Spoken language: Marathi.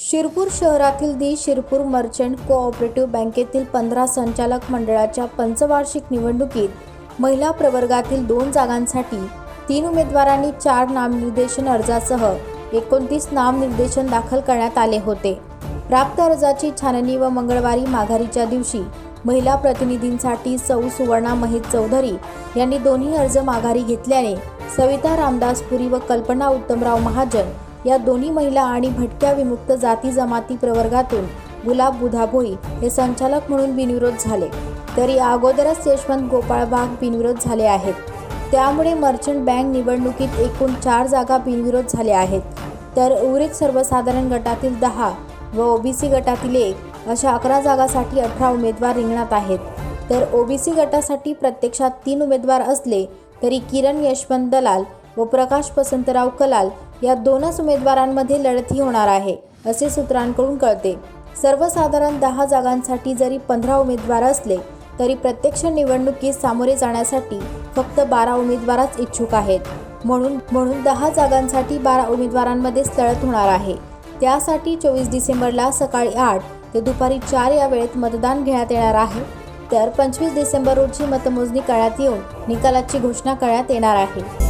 शिरपूर शहरातील दी शिरपूर मर्चंट कोऑपरेटिव्ह बँकेतील पंधरा संचालक मंडळाच्या पंचवार्षिक निवडणुकीत महिला प्रवर्गातील दोन जागांसाठी तीन उमेदवारांनी चार नामनिर्देशन अर्जासह एकोणतीस नामनिर्देशन दाखल करण्यात आले होते. प्राप्त अर्जाची छाननी व मंगळवारी माघारीच्या दिवशी महिला प्रतिनिधींसाठी सौ सुवर्णा महेश चौधरी यांनी दोन्ही अर्ज माघारी घेतल्याने सविता रामदास पुरी व कल्पना उत्तमराव महाजन या दोन्ही महिला आणि भटक्या विमुक्त जाती जमाती प्रवर्गातून गुलाब बुधाभोई हे संचालक म्हणून बिनविरोध झाले. तरी अगोदरच यशवंत गोपाळ बाग बिनविरोध झाले आहेत. त्यामुळे मर्चंट बँक निवडणुकीत एकूण चार जागा बिनविरोध झाल्या आहेत. तर उर्वरित सर्वसाधारण गटातील दहा व ओबीसी गटातील एक अशा अकरा जागासाठी अठरा उमेदवार रिंगणात आहेत. तर ओबीसी गटासाठी प्रत्यक्षात तीन उमेदवार असले तरी किरण यशवंत दलाल व प्रकाश वसंतराव कलाल या दोनच उमेदवारांमध्ये लढती होणार आहे असे सूत्रांकडून कळते. सर्वसाधारण दहा जागांसाठी जरी पंधरा उमेदवार असले तरी प्रत्यक्ष निवडणुकीत सामोरे जाण्यासाठी फक्त बारा उमेदवारच इच्छुक आहेत. म्हणून म्हणून दहा जागांसाठी बारा उमेदवारांमध्येच लढत होणार आहे. त्यासाठी चोवीस डिसेंबरला सकाळी आठ ते दुपारी चार या वेळेत मतदान घेण्यात येणार आहे. तर पंचवीस डिसेंबर रोजी मतमोजणी करण्यात येऊन निकालाची घोषणा करण्यात येणार आहे.